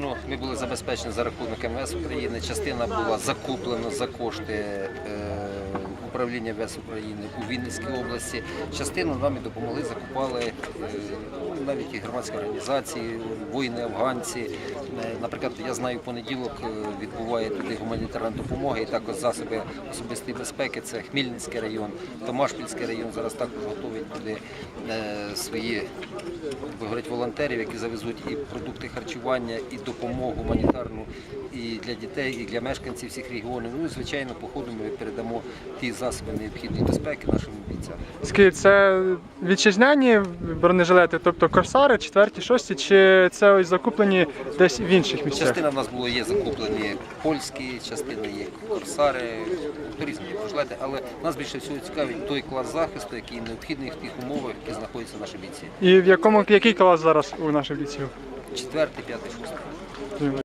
Ну, Ми були забезпечені за рахунок МВС України. Частина була закуплена за кошти е, управління МВС України у Вінницькій області. Частину нам і допомогли, закупали е, навіть і громадські організації, воїни афганці. Е, Наприклад, я знаю, в понеділок е, відбуває туди гуманітарна допомога і також засоби особистої безпеки. Це Хмільницький район, Томашпільський район. Зараз також готують туди е, свої говорять, волонтерів, які завезуть і продукти харчування, і допомогу гуманітарну і для дітей, і для мешканців всіх регіонів. Ну і звичайно, по ходу ми передамо ті засоби необхідної безпеки нашим бійцям. Скажіть, це вітчизняні бронежилети, тобто корсари, четверті, шості, чи це ось закуплені десь в інших місцях? Частина в нас було є закуплені польські, частина є корсари, різні бронежилети, але нас більше всього цікавить той клас захисту, який необхідний в тих умовах, яких знаходяться наші бійці. І в якому який клас зараз у наших бійців? Четвертий, п'ятий, шостий.